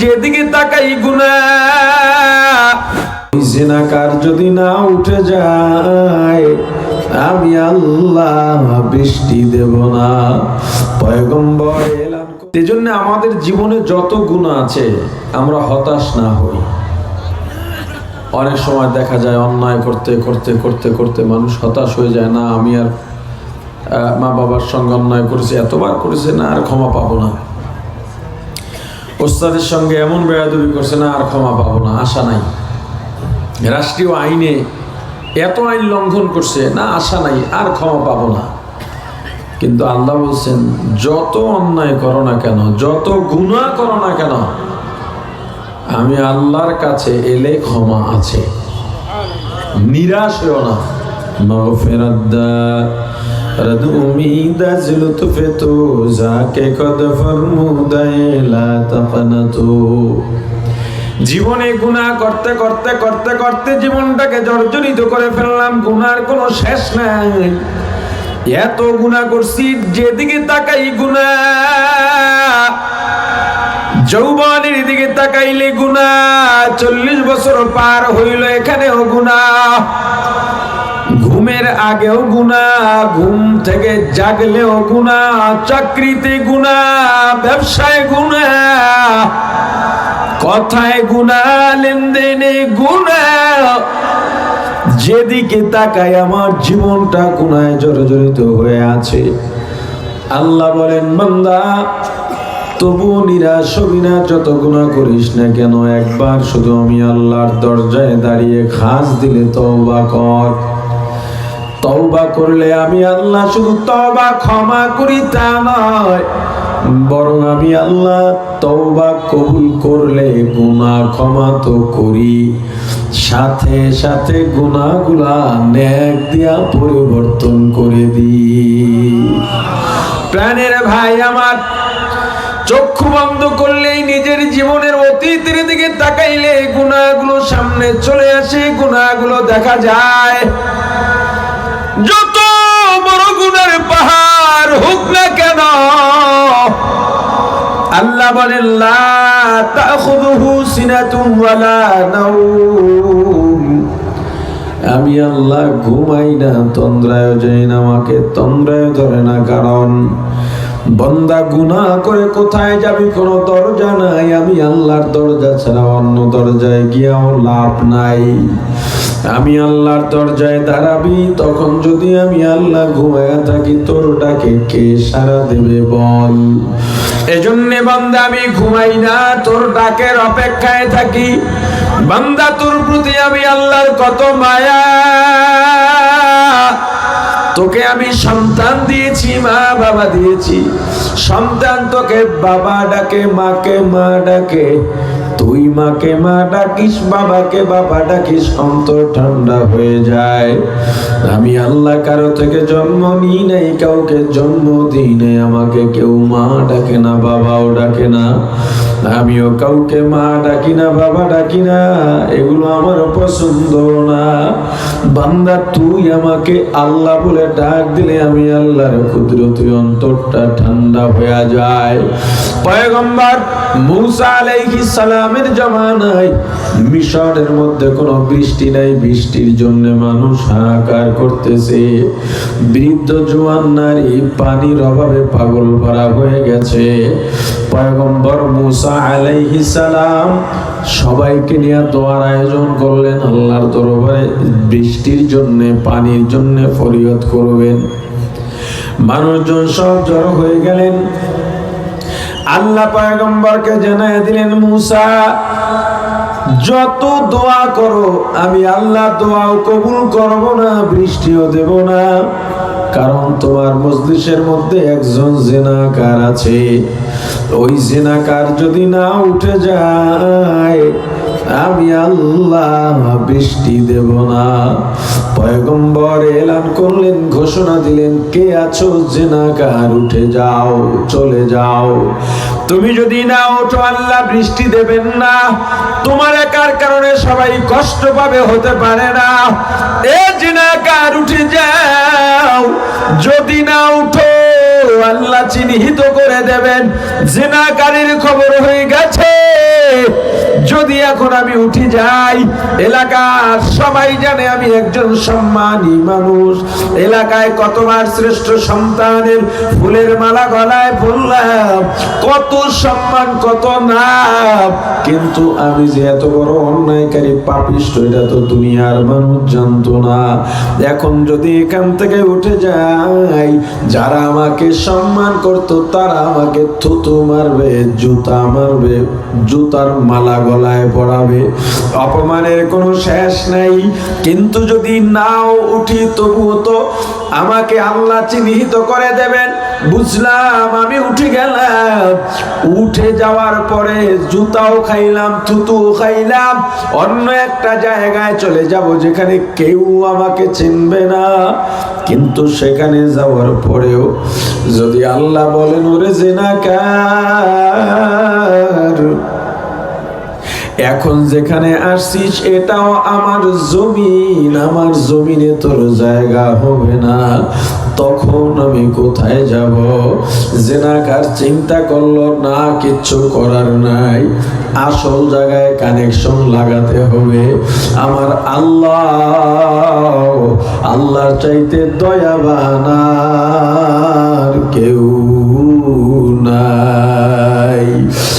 যেদিকে তাকাই গুনা জেনাকার যদি না উঠে যায়, আমি আল্লাহ বৃষ্টি দেব না। পয়গম্বর এজন্য আমাদের জীবনে যত গুণা আছে, আমরা হতাশ না হই। অনেক সময় দেখা যায় অন্যায় করতে করতে করতে করতে মানুষ হতাশ হয়ে যায়, না, আমি আর মা বাবার সঙ্গে অন্যায় করেছি, এতবার করেছে, না, আর ক্ষমা পাবো না। ওস্তাদের সঙ্গে এমন বেড়াদুবি করছে, না, আর ক্ষমা পাবো না, আশা নাই। রাষ্ট্রীয় আইনে এত আইন লঙ্ঘন করছে, না, আশা নাই, আর ক্ষমা পাবো না। কিন্তু আল্লাহ বলছেন, যত অন্যায় করো না কেন, যত গুণা করো না কেন, আমি আল্লাহর কাছে এলে ক্ষমা আছে। নিরাশ হও না। রদ উম্মীদ আজ লুৎফে তো যাকে কদ ফরমুদায়ে লা তাকনাতু জীবনে গুনাহ করতে করতে করতে করতে জীবনটাকে জর্জরিত করে ফেললাম, গুনার কোনো শেষ নাই। এত গুনাহ করছি, যেদিকে তাকাই গুনাহ, যৌবনের দিকে তাকাইলে গুনা চল্লিশ বছর পার হইল এখানেও গুনা ঘুমের আগেও গুনা ঘুম থেকে জাগলেও গুনা চাকরিতে গুনা ব্যবসায় গুনা কথায় গুনা লেনদেনে গুনা যেদিকে তাকাই আমার জীবনটা গুনায় জর্জরিত হয়ে আছে। আল্লাহ বলেন, বান্দা তবু নিরাশ হবি না, যত গুণা করিস না কেন? একবার শুধু আমি আল্লাহর দরজায় দাঁড়িয়ে খাস দিলে তওবা কর। তওবা করলে আমি আল্লাহ শুধু তওবা ক্ষমা করি তা নয়, বরং আমি আল্লাহ তওবা কবুল করলে গুনাহ ক্ষমা তো করি। সাথে সাথে গুনাহগুলা নেক দিয়া পরিবর্তন করে দিই। প্রাণের ভাই আমার, চক্ষু বন্ধ করলেই নিজের জীবনের অতীতের দিকে তাকাইলে গুণাগুলো সামনে চলে আসে গুণাগুলো দেখা যায়। আল্লাহ বলেন আমি আল্লাহ ঘুমাই না, তন্দ্রায় যাই না আমাকে তন্দ্রায় ধরে না, কারণ বন্দা গুনাহ করে কোথায় যাবি কোনো দরজা নাই। আমি আল্লাহর দরজা ছাড়া অন্য দরজায় গিয়াও লাভ নাই। আমি আল্লাহর দরজায় দাঁড়াবি, তখন যদি আমি আল্লাহ ঘুমায়া থাকি, তোর ডাকে কে সারা দেবে বল? এজন্যে বান্দা, আমি ঘুমাই না, তোর ডাকের অপেক্ষায় থাকি। বান্দা, তোর প্রতি আমি আল্লাহর কত মায়া। তোকে আমি সন্তান দিয়েছি, মা বাবা দিয়েছি। সন্তান তোকে বাবা ডাকে, মাকে মা ডাকে। তুই মাকে মা ডাকিস, বাবাকে বাবা ডাকিস, অন্তর ঠান্ডা হয়ে যায়। আমি আল্লাহ কারও থেকে জন্ম নিই নাই, কাউকে জন্ম দিই নাই, আমাকে কেউ মা ডাকে না, বাবাও ডাকে না। আমিও কাউকে মা ডাকি না, বাবা ডাকি না, এগুলো আমার পছন্দ না। বান্দা, তুই আমাকে আল্লাহ বলে ডাক দিলে আমি আল্লাহর কুদরতি অন্তরটা ঠান্ডা হয়ে যায়। পয়গম্বর মুসা আলাইহিস সালামের জামানায় মিশরের মধ্যে কোনো বৃষ্টি নাই, বৃষ্টির জন্য মানুষ হাহাকার করতেছে। বৃদ্ধ জোয়ান নারী পানির অভাবে পাগল ভরা হয়ে গেছে। পয়গম্বর মুসা আলাইহিস সালাম সবাইকে নিয়ে দোয়ার আয়োজন করলেন, আল্লাহর দরবারে বৃষ্টির জন্য, পানির জন্য ফরিয়াদ করবেন। মানুষজন সব জড়ো হয়ে গেলেন। আল্লাহ পয়গম্বরকে জানাই দিলেন, মুসা, যত দোয়া করো, আমি আল্লাহ দোয়াও কবুল করব না, বৃষ্টিও দেব না। কারণ তোমার মজলিসের মধ্যে একজন জেনাকার আছে। ওই জেনাকার যদি না উঠে যায়, আমি আল্লাহ বৃষ্টি দেব না। পয়গম্বর এলান করলেন, ঘোষণা দিলেন, কে আছো জেনাকার? উঠে যাও, চলে যাও। তুমি যদি না ওঠো, আল্লাহ বৃষ্টি দেবেন না। তোমার একার কারণে সবাই কষ্ট পাবে, হতে পারে না। এ জিনাকার, উঠে যাও। যদি না উঠো আল্লাহ চিহ্নিত করে দেবেন। জিনাকারীর খবর হয়ে গেছে। যদি এখন আমি উঠে যাই, এলাকার সবাই জানে আমি একজন সম্মানী মানুষ। এলাকায় কতবার শ্রেষ্ঠ সন্তানের ফুলের মালা গলায় বললাম, কত সম্মান, কত নাম। কিন্তু আমি যে এত বড় অন্যায়কারী, পাপিষ্ট, এটা তো দুনিয়ার মানুষ জানতো না। এখন যদি এখান থেকে উঠে যাই, যারা আমাকে সম্মান করত, তারা আমাকে থুতু মারবে, জুতা মারবে, জুতার মালা গলায় পড়াবে। অপমানের কোনো শেষ নাই, কিন্তু যদি নাও উঠি তবুও তো আমাকে আল্লাহ চিহ্নিত করে দেবেন। বুঝলাম, আমি উঠে গেলাম। উঠে যাওয়ার পরে জুতাও খাইলাম, থুতুও খাইলাম, অন্য একটা জায়গায় চলে যাব যেখানে কেউ আমাকে চিনবে না। কিন্তু সেখানে যাওয়ার পরেও যদি আল্লাহ বলেন, ওরে জেনাকার এখন যেখানে আসছিস এটাও আমার জমিন, আমার জমিনে তোর জায়গা হবে না। তখন আমি কোথায় যাব? জেনাকার চিন্তা করল, না, কিচ্ছু করার নাই। আসল জায়গায় কানেকশন লাগাতে হবে। আমার আল্লাহ, আল্লাহর চাইতে দয়াবান কেউ নাই।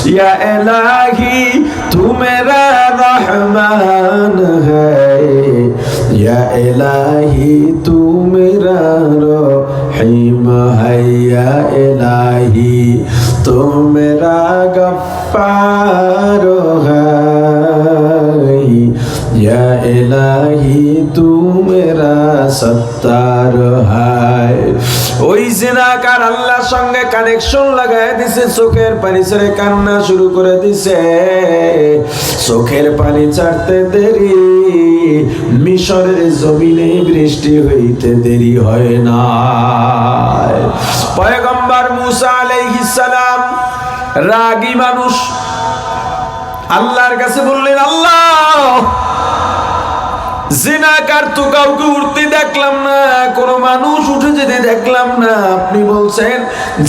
یا الہی تو میرا رحمان ہے یا الہی تو میرا رحیم ہے یا الہی تو میرا غفار ہے یا الہی تو میرا ستار ہے ওই জিনাকার আল্লাহর সঙ্গে কানেকশন লাগায় দিছে, চোখের পানি ছেড়ে কান্না শুরু করে দিছে। চোখের পানি ছাড়তে দেরি, মিশরের জমিনে বৃষ্টি হইতে দেরি হয় না। পয়গম্বর মুসা আলাইহিস সালাম রাগী মানুষ, আল্লাহর কাছে বললেন, আল্লাহ! জিনাকার তো কাউকে উঠতে দেখলাম না, কোনো মানুষ উঠে যেতে দেখলাম না। আপনি বলছেন,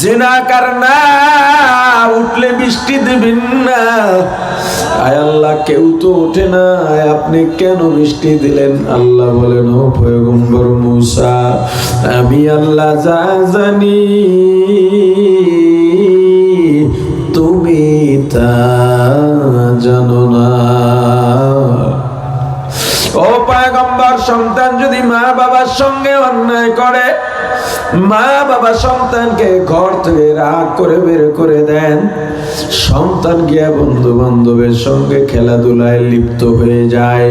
জিনাকার না, উঠলে বৃষ্টি দেবেন না। আয় আল্লাহ, কেউ তো ওঠে না। আপনি কেন বৃষ্টি দিলেন? আল্লাহ বলেন, ও পয়গম্বর মুসা, আমি আল্লাহ যা জানি মা বাবা সন্তানকে ঘর থেকে রাগ করে বের করে দেন। সন্তান গিয়া বন্ধু বান্ধবের সঙ্গে খেলাধুলায় লিপ্ত হয়ে যায়।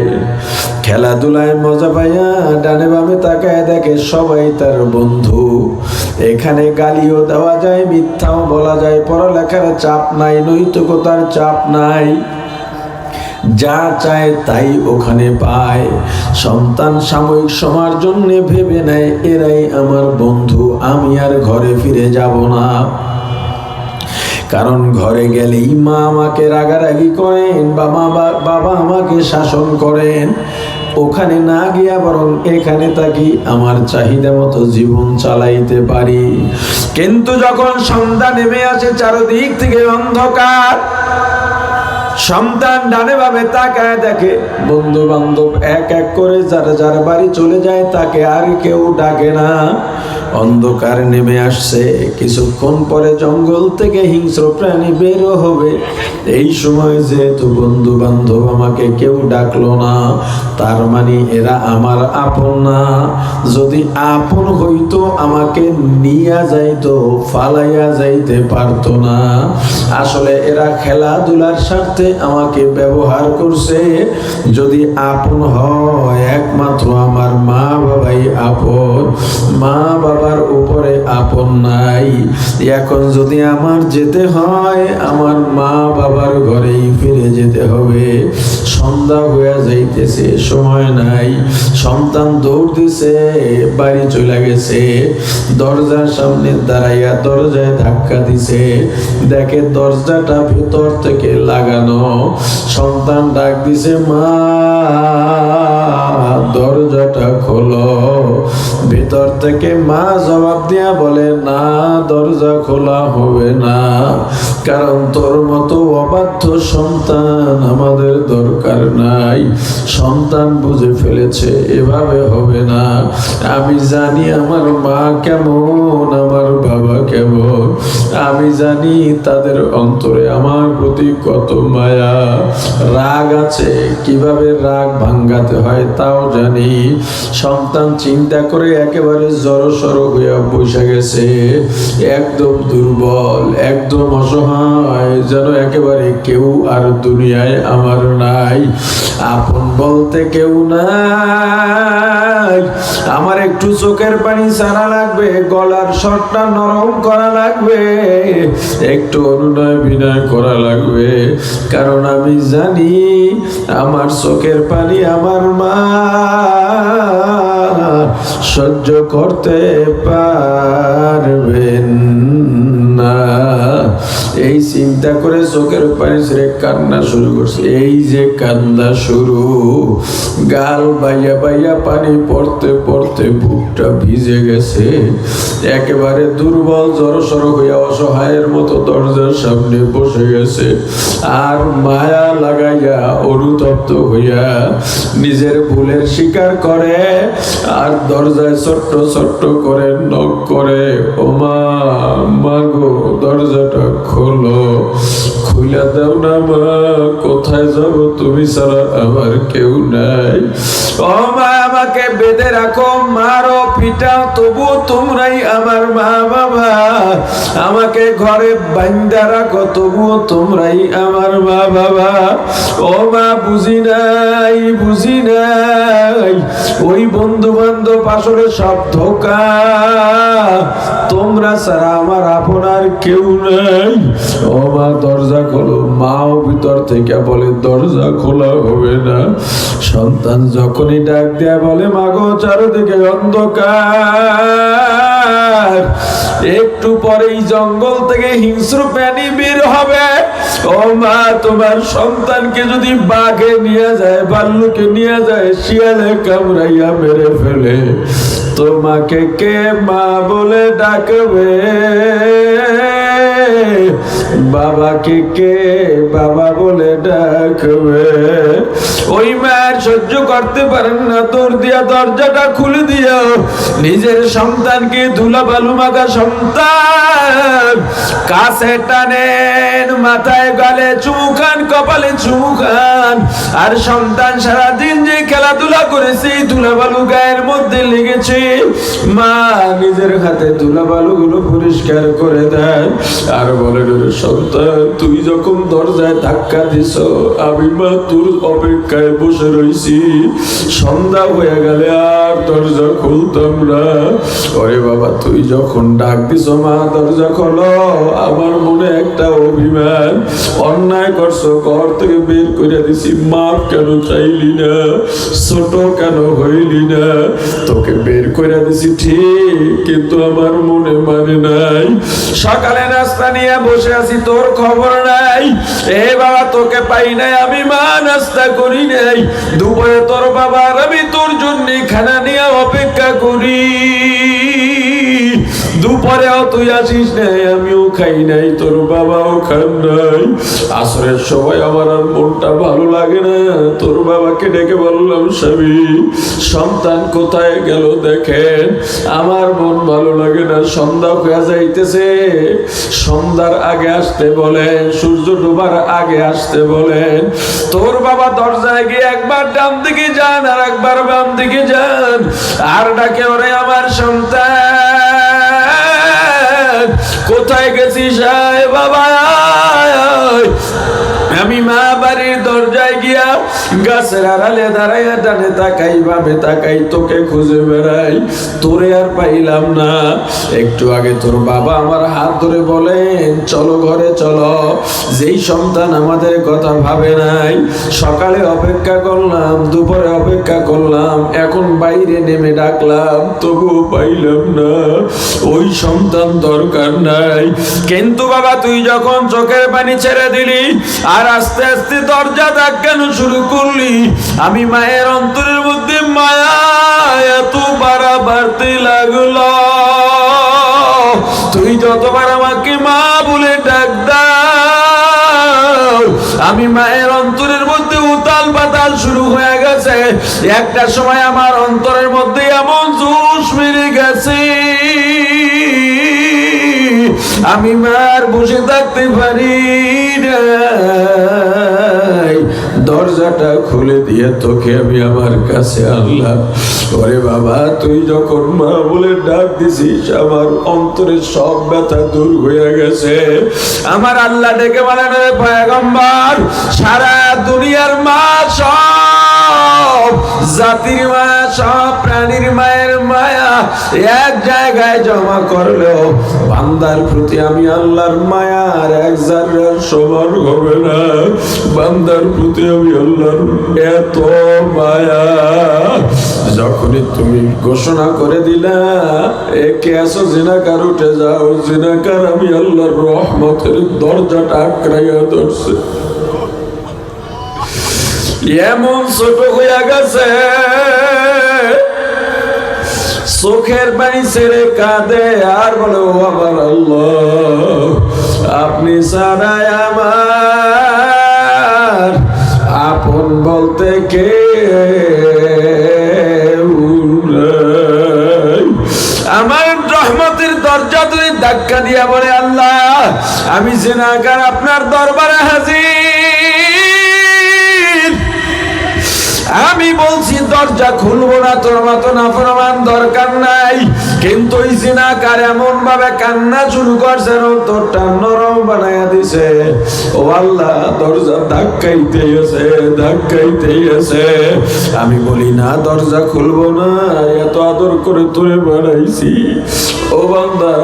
খেলাধুলায় মজা পাইয়া ডানে বামে তাকায় দেখে সবাই তার বন্ধু। এখানে গালিও দেওয়া যায়, মিথ্যাও বলা যায়, পড়ালেখার চাপ নাই, নৈতিকতার চাপ নাই। যা চায় তাই ওখানে পায়। সন্তান সাময়িক সময়ের জন্য ভেবে নেয়, এরাই আমার বন্ধু, আমি আর ঘরে ফিরে যাব না। কারণ ঘরে গেলেই মা আমাকে রাগারাগি করেন বা মা, বাবা আমাকে শাসন করেন। ওখানে না গিয়া বরং এখানে থাকি, আমার চাহিদা মতো জীবন চালাইতে পারি। কিন্তু যখন সন্ধ্যা নেমে আসে, চারদিক থেকে অন্ধকার। সন্তান ডানে ভাবে তাকায় দেখে। বন্ধু বান্ধব এক এক করে যার যার বাড়ি চলে যায়, তাকে আর কেউ ডাকে না। অন্ধকার নেমে আসছে। কিছুক্ষণ পরে জঙ্গল থেকে হিংস্র প্রাণী বেরো হবে। এই সময় যেহেতু বন্ধু বান্ধব আমাকে কেউ ডাকলো না, তার মানে এরা আমার আপন না। যদি আপন হইতো, আমাকে নিয়া যাইতো, ফালাইয়া যাইতে পারতো না। আসলে এরা খেলাধুলার স্বার্থে আমাকে ব্যবহার করছে। যদি আপন হয়, একমাত্র আমার মা বাবাই আপন। মা বাবার উপরে আপন নাই। এখন যদি আমার যেতে হয়, আমার মা বাবার ঘরেই ফিরে যেতে হবে। সন্ধ্যা হয়ে যাইতেছে, সময় নাই। সন্তান দৌড় দিছে বাড়ি চলে গেছে। দরজার সামনে দাঁড়াইয়া দরজায় ধাক্কা দিছে। দেখে দরজাটা ভেতর থেকে লাগানো। সন্তান ডাক দিছে, মা, দরজাটা খোলো। ভিতর থেকে মা জবাব দিয়া বলে, না, দরজা খোলা হবে না। কারণ তোর মতো অবাধ্য সন্তান আমাদের দরকার। নাই। সন্তান বুঝে ফেলেছে, এভাবে হবে না। আমি জানি আমার মা কেমন, আমার বাবা কেমন। আমি জানি তাদের অন্তরে আমার প্রতি কত মায়া। রাগ আছে, কীভাবে রাগ ভাঙ্গাতে হয় তাও জানি। সন্তান চিন্তা করে একেবারে জড়সড় হইয়া বসে গেছে। একদম দুর্বল, একদম অসহায়, যেন একেবারে কেউ আর দুনিয়ায় আমার নাই। আপন বলতে কেউ নাই। আমার একটু চোখের পানি ছাড়া লাগবে, গলার স্বরটা নরম করা লাগবে, একটু অনুনয় বিনয় করা লাগবে। কারণ আমি জানি, আমার চোখের পানি আমার মা সহ্য করতে পারবেন। না। এই চিন্তা করে চোখের পানি ছেড়ে কান্না শুরু করছে। এই যে কান্না শুরু, গাল বাইয়া বাইয়া পানি পড়তে পড়তে বুকটা ভিজে গেছে। একেবারে দুর্বল জড়সড় হইয়া অসহায়ের মতো দরজার সামনে বসে গেছে। আর মায়া লাগাইয়া, অনুতপ্ত হইয়া নিজের ভুলের স্বীকার করে। আর দরজায় ছোট্ট ছোট্ট করে নক করে, ওমা, মাগো দরজাটা খোলো। খুলে দাও না মা, কোথায় যাব তুমি ছাড়া আমার কেউ নাই। ও মা, আমাকে বেঁধে রাখো, মারো, পিটাও, তবু তোমরাই আমার মা বাবা। আমাকে ঘরে বান্দা রাখো তবুও তোমরাই আমার মা বাবা। ও মা, বুঝি নাই বুঝি নাই। ওই বন্ধু বান্ধব আসলে সব ধোকা। তোমরা ছাড়া আমার আপনার কেউ নাই। ও মা, দরজা খোলো। মাও ভিতর থেকে বলে, দরজা খোলা হবে না। সন্তান যখনই ডাক দেয়া বলে, মাগো, চারদিকে অন্ধকার। একটু পরেই জঙ্গল থেকে হিংস্র প্রাণী বের হবে। ও মা, তোমার সন্তানকে যদি বাঘে নিয়ে যায় ভাল্লুকে নিয়ে যায়, শিয়ালে কামড়াইয়া মেরে ফেলে। তোমাকে কে মা বলে ডাকবে? বাবাকে কে বাবা বলে ডাকবে? ওই মায়ের সহ্য করতে পারেন না, তোর দিয়া দরজাটা খুলে দিও। নিজের সন্তানকে ধুলা বালু মাখা সন্তান। কাছে টানেন, মাথায় গালে চুমুখান কপালে চুমুখান আর সন্তান সারাদিন যে খেলাধুলা করেছে, ধুলা বালু গায়ের মধ্যে লেগেছে। মা নিজের হাতে ধুলা বালু গুলো পরিষ্কার করে দেয় আর বলে তুই যখন দরজায় ধাক্কা দিছ আমি মা তোর অপেক্ষায় বসে রইছি। সন্ধ্যা হয়ে গেলে আর দরজা খুলতাম না। ওরে বাবা, তুই যখন ডাক দিছ মা, দরজা খোলো। আমার মনে একটা অভিমান, অন্যায় করছ, ঘর থেকে বের করে দিছি। মাপ কেন চাইলি না, ছোট কেন হইলি না? তোকে বের করে দিছি ঠিক, কিন্তু আমার মনে মানে নাই। সকালে নাস্তা নিয়ে বসে আছি তোর খবর নাই। এ বাবা, তোকে পাই নাই, আমি মা নাস্তা করি নাই। দুপুরে তোর বাবার আমি তোর জন্য খানা নিয়ে অপেক্ষা করি। দুপুরেও তুই আসিস নাই আমিও খাই নাই, তোর বাবাও খান নাই। আসরের সময় আমার আর মনটা ভালো লাগে না, তোর বাবাকে ডেকে বললাম, স্বামী, সন্তান কোথায় গেল দেখেন? আমার মন ভালো লাগে না, সন্ধ্যা হয়ে যাইতেছে। সন্ধ্যার আগে আসতে বলেন, সূর্য ডোবার আগে আসতে বলেন। তোর বাবা দরজায় গিয়ে একবার ডান দিকে যান আর একবার বাম দিকে যান। আর ডাকে ওরে আমার সন্তান। কোথায় গেছিস গাছের আড়ালে ডানে তাকাই, বামে তাকাই, তোকে খুঁজে বেড়াই। তোরে আর পাইলাম না। একটু আগে তোর বাবা আমার হাত ধরে বলেন, চলো ঘরে চলো। যেই সন্তান আমাদের কথা ভাবে নাই। সকালে অপেক্ষা করলাম, দুপুরে অপেক্ষা করলাম, এখন বাইরে নেমে ডাকলাম, তবুও পাইলাম না। ওই সন্তান দরকার নাই। কিন্তু বাবা, তুই যখন চোখের পানি ছেড়ে দিলি, আর আস্তে আস্তে দরজা ধাক্কানো শুরু করলি আমি মায়ের অন্তরের মধ্যে মায়া এত বাড়া বাড়তে লাগল। তুই যতবার আমাকে মা বলে ডাক আমি মায়ের অন্তরের মধ্যে উতাল পাতাল শুরু হয়ে গেছে। একটা সময় আমার অন্তরের মধ্যে এমন জোশ মেরে গেছে। আমি মার বসে থাকতে পারি নাই দরজাটা খুলে দিয়ে তোকে আমি আমার কাছে আনলাম। ওরে বাবা, তুই যখন মা বলে ডাক দিছিস, আমার অন্তরের সব ব্যথা দূর হয়ে গেছে। আমার আল্লাহ ডেকে বলেন পয়গম্বর, সারা দুনিয়ার মা সব, জাতির মা সব, প্রাণীর মায়ের মায়া এক জায়গায় জমা করলেও বান্দার প্রতি আমি আল্লাহর মায়ার এক জার্রার সমান হবে না। বান্দার প্রতি আমি আল্লাহর এত মায়া। যখনই তুমি ঘোষণা করে দিলা, একে আসো, জিনাকার উঠে যাও। জিনাকার আমি আল্লাহর রহমতের দরজাটা আঁকড়াইয়া ধরছে। এমন ছোট হইয়া গেছে চোখের পানি ছেড়ে কাঁদে আর বলে, ও আল্লাহ, আপনি ছাড়াই আমার আপন বলতে কে আমার রহমতের দরজা ধরে ধাক্কা দিয়া বলে, আল্লাহ, আমি জেনাকার আপনার দরবারে হাজির। দরজা খুলবো না, তোর মতো না প্রমাণ দরকার নাই। কিন্তু ওই জিনাকার এমন ভাবে কান্না শুরু করছে তোরটা নরম বানাইয়া দিছে। ও আল্লাহ, দরজা ধাক্কাইতে আছে ধাক্কাইতে আছে। আমি বলি, না, দরজা খুলবো না, এত আদর করে তুলে বানাইছি। ও বান্দা,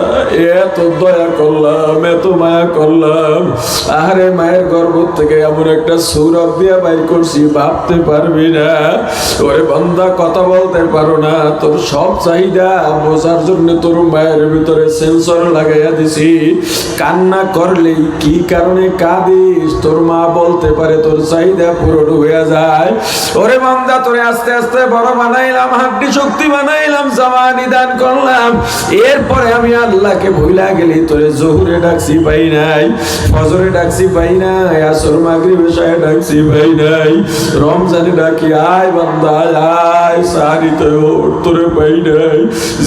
এত দয়া করলাম, এত মায়া করলাম। আরে মায়ের গর্ভ থেকে এমন একটা সৌরভ দিয়ে বাইর করছি, ভাবতে পারবি না। ওরে বান্দা কথা বলতে পারো না। তোর সব চাহিদা বোঝার জন্য তোর মায়ের ভিতরে সেন্সর লাগাইয়া দিছি। কান্না করলেই কি কারণে কাঁদিস? তোর মা বলতে পারে তোর চাহিদা পূরণ হয়ে যায়। ওরে বান্দা, তোরে আস্তে আস্তে বড় বানাইলাম, হাড্ডি শক্তি বানাইলাম, জামানি দান করলাম। এরপরে আমি আল্লাহকে ভুলা গেলি, তোরে জহুরে ডাকছি পাই নাই, ফজরে ডাকছি পাই নাই, আসর মাগরিবে ডাকছি পাই নাই। রমজানে ডাকি, আয় বান্দা, আয়। আয় সাহারিতে ওঠ তোরে পাই নাই।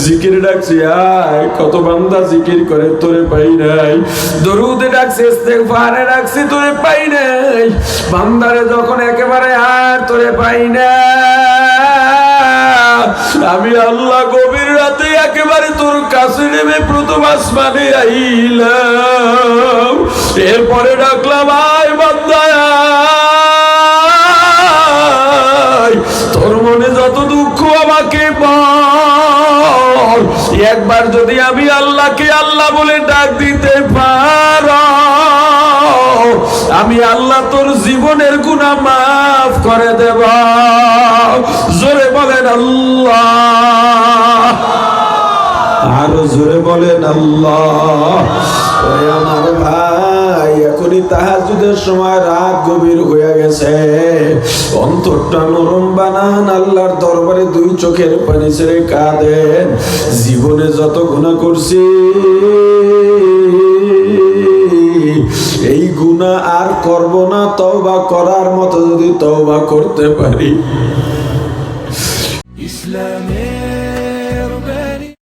জিকির ডাকছি, আয়, কত বান্দা জিকির করে তোরে পাই নাই। দরুদে ডাকছি, ইস্তেগফারে ডাকছি, তোরে পাই নাই। বান্দারে যখন একেবারে আর তোরে পাই না। আমি আল্লাহ গভীর রাতে একেবারে তোর কাছে নেমে প্রথম আসমানে আইলাম। এরপরে ডাকলাম, আয় বান্দায় মনে যত দুঃখ আমাকে একবার যদি আমি আল্লাহকে আল্লাহ বলে ডাক দিতে পারো, আমি আল্লাহ তোর জীবনের গুণা মাফ করে দেব। জোরে বলেন আল্লাহ। আরও জোরে বলেন আল্লাহ। আমার ভাই। তাহাজুদের সময় রাত গভীর হয়ে গেছে। অন্তরটা নরম বানান, আল্লাহর দরবারে দুই চোখের পানি ছেড়ে কাঁদেন জীবনে যত গুণা করছি, এই গুণা আর করব না, তওবা করার মতো যদি তওবা করতে পারি।